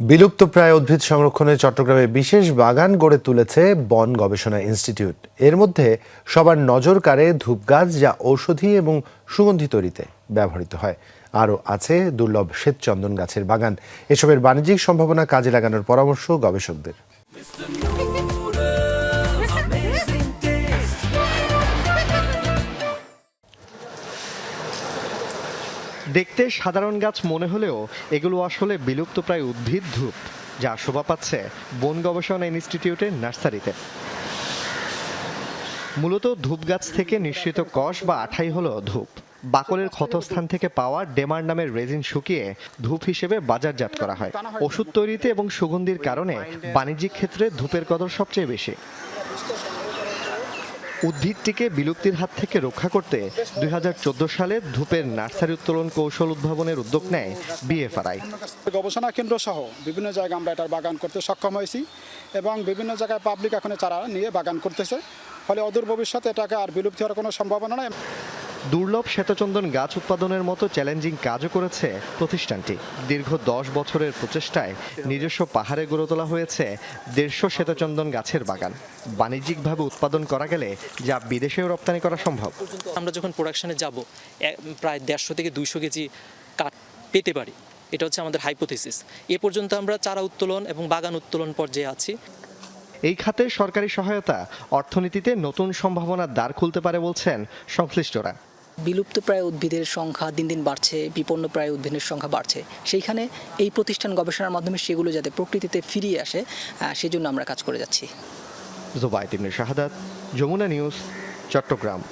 বিলুপ্তপ্রায় উদ্ভিদ সংরক্ষণে চট্টগ্রামে বিশেষ বাগান গড়ে তুলেছে বন গবেষণা ইনস্টিটিউট। এর মধ্যে সবার নজর কাড়ে ধূপ গাছ যা ঔষধি এবং সুগন্ধি তৈরিতে ব্যবহৃত হয়। আরও আছে দুর্লভ শ্বেতচন্দন গাছের বাগান। এসবের বাণিজ্যিক সম্ভাবনা কাজে লাগানোর পরামর্শ গবেষকদের। দেখতে সাধারণ গাছ মনে হলেও এগুলো আসলে বিলুপ্তপ্রায় উদ্ভিদ ধূপ, যা শোভা পাচ্ছে বন গবেষণা ইনস্টিটিউটের নার্সারিতে। মূলত ধূপ গাছ থেকে নিঃসৃত কষ বা আঠাই হলো ধূপ। বাকলের ক্ষতস্থান থেকে পাওয়া ডেমার নামের রেজিন শুকিয়ে ধূপ হিসেবে বাজারজাত করা হয়। ওষুধ তৈরিতে এবং সুগন্ধির কারণে বাণিজ্যিক ক্ষেত্রে ধূপের কদর সবচেয়ে বেশি। উদ্ভিদটিকে বিলুপ্তির হাত থেকে রক্ষা করতে দুই হাজার চোদ্দ সালে ধূপের নার্সারি উত্তোলন কৌশল উদ্ভাবনের উদ্যোগ নেয় বিএফআরআই। গবেষণা কেন্দ্র সহ বিভিন্ন জায়গায় আমরা এটার বাগান করতে সক্ষম হয়েছি এবং বিভিন্ন জায়গায় পাবলিক এখন চারা নিয়ে বাগান করতেছে। ফলে অদূর ভবিষ্যতে এটাকে আর বিলুপ্তি হওয়ার কোনো সম্ভাবনা নয় দুর্লভ শ্বেতচন্দন গাছ উৎপাদনের মতো চ্যালেঞ্জিং কাজও করেছে প্রতিষ্ঠানটি। দীর্ঘ দশ বছরের প্রচেষ্টায় নিজস্ব পাহাড়ে গড়ে তোলা হয়েছে দেড়শো শ্বেতচন্দন গাছের বাগান। বাণিজ্যিকভাবে উৎপাদন করা গেলে যা বিদেশেও রপ্তানি করা সম্ভব। আমরা যখন প্রোডাকশনে যাব প্রায় দেড়শো থেকে দুইশো কেজি কাঠ পেতে পারি। এটা হচ্ছে আমাদের হাইপোথিসিস এ পর্যন্ত আমরা চারা উত্তোলন এবং বাগান উত্তোলন পর্যায়ে আছি। এই খাতে সরকারি সহায়তা অর্থনীতিতে নতুন সম্ভাবনার দ্বার খুলতে পারে বলছেন সংশ্লিষ্টরা। বিলুপ্তপ্রায় উদ্ভিদের সংখ্যা দিন দিন বাড়ছে, বিপন্ন প্রায় উদ্ভিদের সংখ্যা বাড়ছে। সেইখানে এই প্রতিষ্ঠান গবেষণার মাধ্যমে সেগুলো যাতে প্রকৃতিতে ফিরিয়ে আসে সেজন্য আমরা কাজ করে যাচ্ছি। যমুনা নিউজ, চট্টগ্রাম।